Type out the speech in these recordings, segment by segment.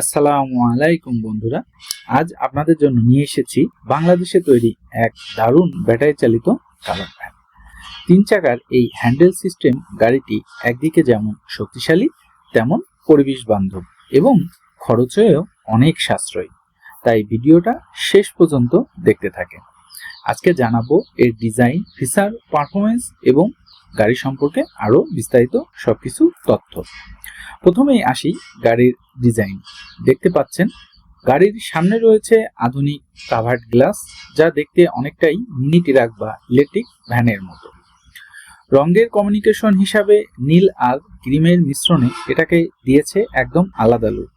আসসালামু আলাইকুম বন্ধুরা। আজ আপনাদের জন্য নিয়ে এসেছি বাংলাদেশে তৈরি এক দারুণ ব্যাটারি চালিত কালার ভ্যান তিন চাকার এই হ্যান্ডেল সিস্টেম গাড়িটি একদিকে যেমন শক্তিশালী, তেমন পরিবেশ বান্ধব এবং খরচেও অনেক সাশ্রয়ী। তাই ভিডিওটা শেষ পর্যন্ত দেখতে থাকেন। আজকে জানাব এর ডিজাইন, ফিচার পারফরমেন্স এবং গাড়ি সম্পর্কে আরও বিস্তারিত সবকিছু তথ্য। প্রথমেই আসি গাড়ির ডিজাইন। দেখতে পাচ্ছেন, গাড়ির সামনে রয়েছে আধুনিক কাভার্ড গ্লাস, যা দেখতে অনেকটাই মিনি ট্রাক বা ইলেকট্রিক ভ্যানের মতো। রঙের কমিউনিকেশন হিসাবে নীল আর ক্রিমের মিশ্রণে এটাকে দিয়েছে একদম আলাদা লুক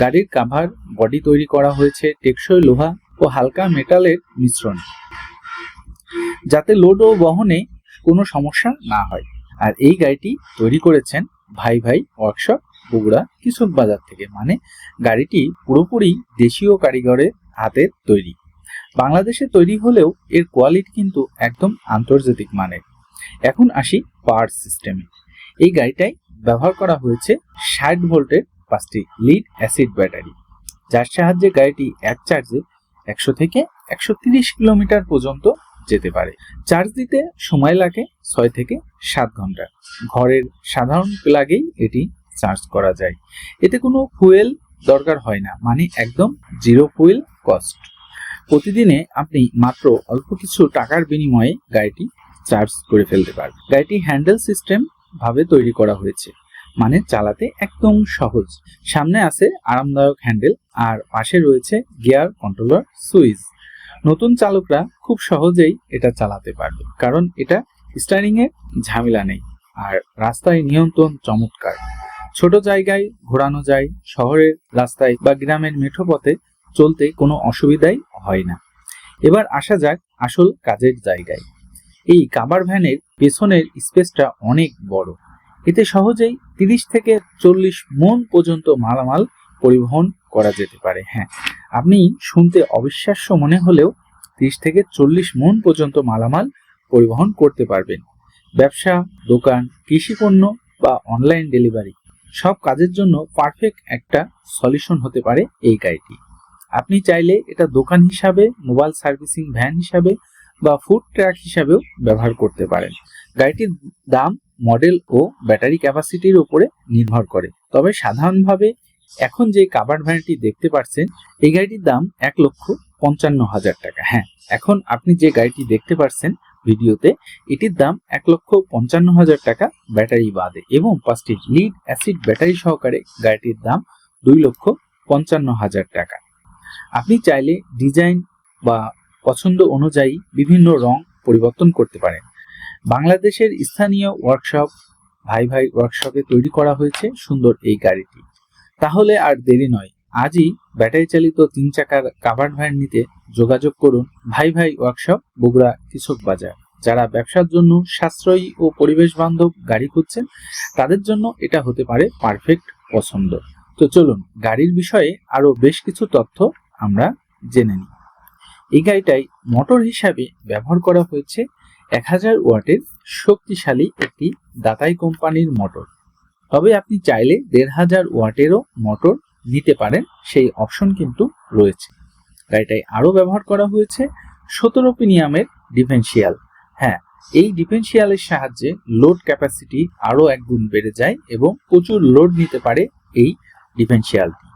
গাড়ির কাভার, বডি তৈরি করা হয়েছে টেকসই লোহা ও হালকা মেটালের মিশ্রণ, যাতে লোড ও বহনে কোনো সমস্যা না হয়। আর এই গাড়িটি তৈরি করেছেন ভাই ভাই ওয়ার্কশপ বগুড়া কৃষক বাজার থেকে। মানে গাড়িটি পুরোপুরি দেশীয় কারিগরের হাতের তৈরি। বাংলাদেশে তৈরি হলেও এর কোয়ালিটি কিন্তু একদম আন্তর্জাতিক মানের। এখন আসি পাওয়ার সিস্টেমে এই গাড়িটায় ব্যবহার করা হয়েছে ষাট ভোল্টের পাঁচটি লিড অ্যাসিড ব্যাটারি যার সাহায্যে গাড়িটি এক চার্জে একশো থেকে একশো কিলোমিটার পর্যন্ত যেতে পারে। চার্জ দিতে সময় লাগে ছয় থেকে সাত ঘণ্টা। ঘরের সাধারণ প্লাগেই এটি চার্জ করা যায়। এতে কোনো ফুয়েল দরকার হয় না মানে একদম জিরো ফুয়েল কস্ট। প্রতিদিনে আপনি মাত্র অল্প কিছু টাকার বিনিময়ে গাড়িটি চার্জ করে ফেলতে পারবেন। গাড়িটি হ্যান্ডেল সিস্টেম ভাবে তৈরি করা হয়েছে মানে চালাতে একদম সহজ। সামনে আছে আরামদায়ক হ্যান্ডেল আর পাশে রয়েছে গিয়ার কন্ট্রোলার সুইচ। নতুন চালকরা খুব সহজেই এটা চালাতে পারবে। কারণ এটা স্টারিং এর ঝামেলা নেই আর রাস্তায় নিয়ন্ত্রণ চমৎকার। ছোট জায়গায় ঘোরানো যায়, শহরের রাস্তায় বা গ্রামের মেঠো পথে চলতে কোনো অসুবিধাই হয় না। এবার আসা যাক আসল কাজের জায়গায়। এই কাবার ভ্যানের পেছনের স্পেসটা অনেক বড়। এতে সহজেই তিরিশ থেকে চল্লিশ মন পর্যন্ত মালামাল পরিবহন করা যেতে পারে হ্যাঁ। আপনি শুনতে অবিশ্বাস্য মনে হলেও তিরিশ থেকে চল্লিশ মন পর্যন্ত মালামাল পরিবহন করতে পারবেন। ব্যবসা, দোকান কৃষিপণ্য বা অনলাইন ডেলিভারি সব কাজের জন্য পারফেক্ট একটা সলিউশন হতে পারে এই গাড়িটি। আপনি চাইলে এটা দোকান হিসাবে, মোবাইল সার্ভিসিং ভ্যান হিসাবে বা ফুড ট্রাক হিসাবেও ব্যবহার করতে পারেন। গাড়িটির দাম, মডেল ও ব্যাটারি ক্যাপাসিটির উপরে নির্ভর করে। তবে সাধারণভাবে এখন যে কাভার্ড ভ্যানটি দেখতে পাচ্ছেন এই গাড়িটির দাম এক লক্ষ পঞ্চান্ন হাজার টাকা। হ্যাঁ এখন আপনি যে গাড়িটি দেখতে পাচ্ছেন ভিডিওতে, এটির দাম এক লক্ষ পঞ্চান্ন হাজার টাকা ব্যাটারি বাদে এবং পাঁচটি লিড অ্যাসিড ব্যাটারি সহকারে গাড়িটির দাম দুই লক্ষ পঞ্চান্ন হাজার টাকা। আপনি চাইলে ডিজাইন বা পছন্দ অনুযায়ী বিভিন্ন রং পরিবর্তন করতে পারেন। বাংলাদেশের স্থানীয় ওয়ার্কশপ ভাই ভাই ওয়ার্কশপে তৈরি করা হয়েছে সুন্দর এই গাড়িটি। তাহলে আর দেরি নয়। আজই ব্যাটারি চালিত তিন চাকার কাভার্ড ভ্যান নিতে যোগাযোগ করুন ভাই ভাই ওয়ার্কশপ বগুড়া কৃষক বাজার। যারা ব্যবসার জন্য সাশ্রয়ী ও পরিবেশ বান্ধব গাড়ি খুঁজছেন, তাদের জন্য এটা হতে পারে পারফেক্ট পছন্দ। তো চলুন, গাড়ির বিষয়ে আরও বেশ কিছু তথ্য আমরা জেনে নিই। এই গাড়িটাই মোটর হিসাবে ব্যবহার করা হয়েছে এক হাজার ওয়াটের শক্তিশালী একটি দাতাই কোম্পানির মোটর তবে আপনি চাইলে দেড় হাজার ওয়াটেরও মোটর নিতে পারেন, সেই অপশন কিন্তু রয়েছে। গাড়িটায় আরও ব্যবহার করা হয়েছে সতেরো পিনিয়ামের ডিফেন্সিয়াল। হ্যাঁ এই ডিফেন্সিয়ালের সাহায্যে লোড ক্যাপাসিটি আরও এক গুণ বেড়ে যায় এবং প্রচুর লোড নিতে পারে এই ডিফেন্সিয়ালটি।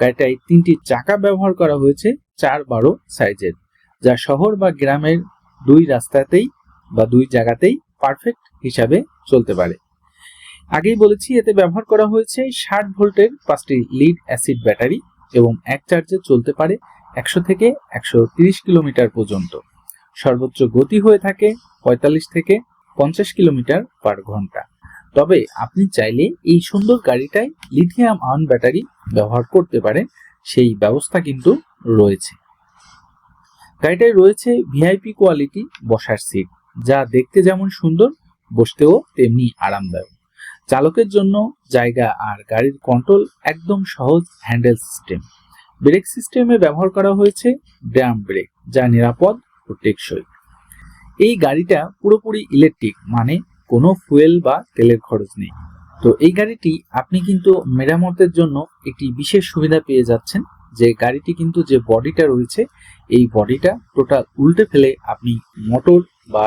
গাড়িটায় তিনটি চাকা ব্যবহার করা হয়েছে চার বারো সাইজের, যা শহর বা গ্রামের দুই রাস্তাতেই বা দুই জায়গাতেই পারফেক্ট হিসাবে চলতে পারে। আগেই বলেছি, এতে ব্যবহার করা হয়েছে ষাট ভোল্টের পাঁচটি লিড অ্যাসিড ব্যাটারি এবং এক চার্জে চলতে পারে একশো থেকে একশো কিলোমিটার পর্যন্ত। সর্বোচ্চ গতি হয়ে থাকে পঁয়তাল্লিশ থেকে পঞ্চাশ কিলোমিটার পার ঘণ্টা। তবে আপনি চাইলে এই সুন্দর গাড়িটায় লিথিয়াম আয়ন ব্যাটারি ব্যবহার করতে পারেন, সেই ব্যবস্থা কিন্তু রয়েছে। গাড়িটায় রয়েছে ভিআইপি কোয়ালিটি বসার সিট যা দেখতে যেমন সুন্দর, বসতেও তেমনি আরামদায়ক। চালকের জন্য জায়গা আর গাড়ির কন্ট্রোল একদম সহজ হ্যান্ডেল সিস্টেম ব্রেক সিস্টেমে ব্যবহার করা হয়েছে ড্রাম ব্রেক যা নিরাপদ ও টেকসই। এই গাড়িটা পুরোপুরি ইলেকট্রিক মানে কোনো ফুয়েল বা তেলের খরচ নেই। তো এই গাড়িটি আপনি কিন্তু মেরামতের জন্য একটি বিশেষ সুবিধা পেয়ে যাচ্ছেন, যে গাড়িটি কিন্তু যে বডিটা রয়েছে, এই বডিটা টোটাল উল্টে ফেলে আপনি মোটর বা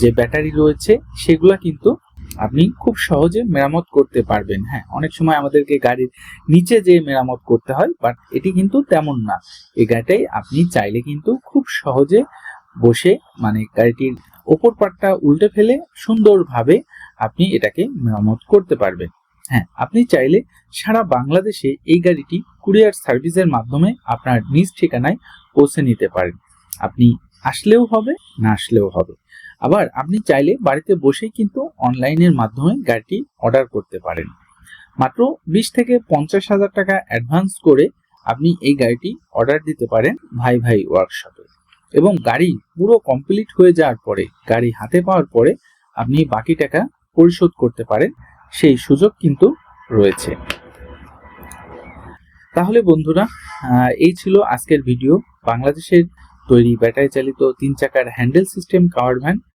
যে ব্যাটারি রয়েছে, সেগুলা কিন্তু আপনি খুব সহজে মেরামত করতে পারবেন। হ্যাঁ অনেক সময় আমাদেরকে গাড়ির নিচে যে মেরামত করতে হয় বাট এটি কিন্তু তেমন না। এই গাড়িটাই আপনি চাইলে কিন্তু খুব সহজে বসে মানে গাড়িটির ওপর পাটটা উল্টে ফেলে সুন্দরভাবে আপনি এটাকে মেরামত করতে পারবেন। হ্যাঁ আপনি চাইলে সারা বাংলাদেশে এই গাড়িটি কুরিয়ার সার্ভিসের মাধ্যমে আপনার নিজ ঠিকানায় পৌঁছে নিতে পারেন। আপনি আসলেও হবে, না আসলেও হবে। আবার আপনি চাইলে বাড়িতে বসেই কিন্তু অনলাইনের মাধ্যমে গাড়িটি অর্ডার করতে পারেন। মাত্র বিশ থেকে পঞ্চাশ হাজার টাকা অ্যাডভান্স করে আপনি এই গাড়িটি অর্ডার দিতে পারেন ভাই ভাই ওয়ার্কশপে এবং গাড়ি পুরো কমপ্লিট হয়ে যাওয়ার পরে, গাড়ি হাতে পাওয়ার পরে আপনি বাকি টাকা পরিশোধ করতে পারেন, সেই সুযোগ কিন্তু রয়েছে। তাহলে বন্ধুরা এই ছিল আজকের ভিডিও বাংলাদেশের তৈরি ব্যাটারি চালিত তিন চাকার হ্যান্ডেল সিস্টেম কাভার ভ্যান